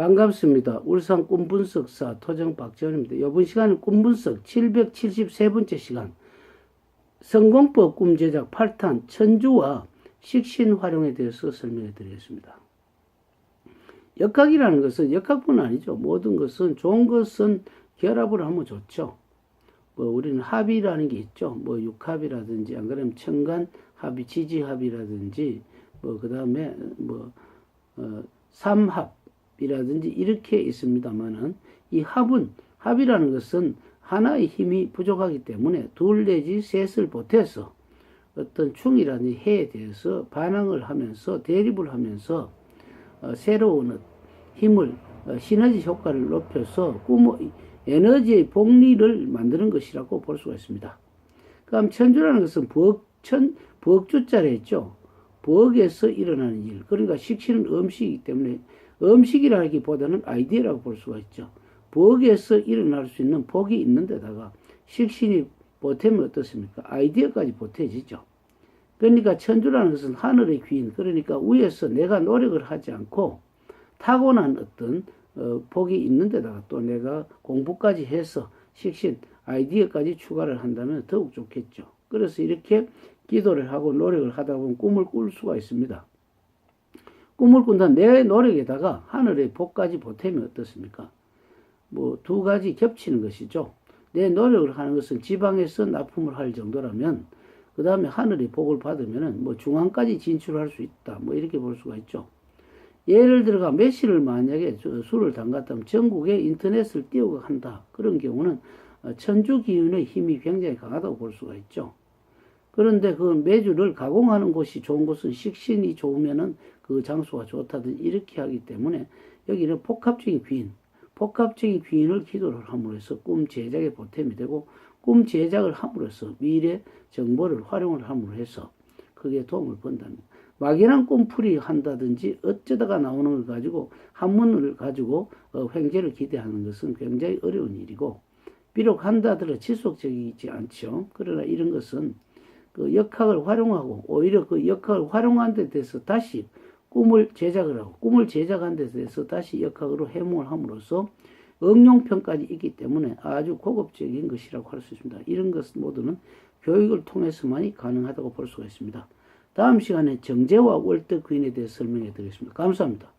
반갑습니다. 울산 꿈분석사 토정 박지원입니다. 이번 시간은 꿈분석 773번째 시간 성공법 꿈 제작 8탄 천주와 식신 활용에 대해서 설명해 드리겠습니다. 역학이라는 것은 역학뿐 아니죠. 모든 것은 좋은 것은 결합을 하면 좋죠. 뭐 우리는 합이라는 게 있죠. 뭐 육합이라든지 안 그러면 청간 합이 지지합이라든지 뭐 그다음에 뭐 어, 삼합 이라든지 이렇게 있습니다만은 이 합은 합이라는 것은 하나의 힘이 부족하기 때문에 둘 내지 셋을 보태서 어떤 충이라든지 해에 대해서 반항을 하면서 대립을 하면서 어, 새로운 힘을 어, 시너지 효과를 높여서 꿈의 에너지의 복리를 만드는 것이라고 볼 수가 있습니다. 그럼 천주라는 것은 부엌천 부엌주자를 했죠. 부엌에서 일어나는 일. 그러니까 식신은 음식이기 때문에 음식이라기보다는 아이디어라고 볼 수가 있죠. 부엌에서 일어날 수 있는 복이 있는 데다가 식신이 보태면 어떻습니까? 아이디어까지 보태지죠. 그러니까 천주라는 것은 하늘의 귀인, 그러니까 위에서 내가 노력을 하지 않고 타고난 어떤 어, 복이 있는 데다가 또 내가 공부까지 해서 식신, 아이디어까지 추가를 한다면 더욱 좋겠죠. 그래서 이렇게 기도를 하고 노력을 하다 보면 꿈을 꿀 수가 있습니다. 꿈을 꾼다 내 노력에다가 하늘의 복까지 보태면 어떻습니까? 뭐 두 가지 겹치는 것이죠. 내 노력을 하는 것은 지방에서 납품을 할 정도라면 그 다음에 하늘의 복을 받으면은 뭐 중앙까지 진출할 수 있다. 뭐 이렇게 볼 수가 있죠. 예를 들어가 메시를 만약에 술을 담갔다면 전국에 인터넷을 띄우고 한다. 그런 경우는 어, 천주 기운의 힘이 굉장히 강하다고 볼 수가 있죠. 그런데 그 매주를 가공하는 곳이 좋은 곳은 식신이 좋으면은 그 장소가 좋다든 이렇게 하기 때문에 여기는 복합적인 귀인, 복합적인 귀인을 기도를 함으로써 꿈 제작에 보탬이 되고 꿈 제작을 함으로써 미래 정보를 활용을 함으로 해서 그게 도움을 본답니다. 막연한 꿈풀이 한다든지 어쩌다가 나오는 걸 가지고 한문을 가지고 어, 횡재를 기대하는 것은 굉장히 어려운 일이고 비록 한다더라도 지속적이지 않죠. 그러나 이런 것은 그 역학을 활용하고 오히려 그 역학을 활용한 데 대해서 다시 꿈을 제작을 하고 꿈을 제작한 데 대해서 다시 역학으로 해몽을 함으로써 응용편까지 있기 때문에 아주 고급적인 것이라고 할 수 있습니다. 이런 것 모두는 교육을 통해서만이 가능하다고 볼 수가 있습니다. 다음 시간에 정제와 월드 귀인에 대해 설명해 드리겠습니다. 감사합니다.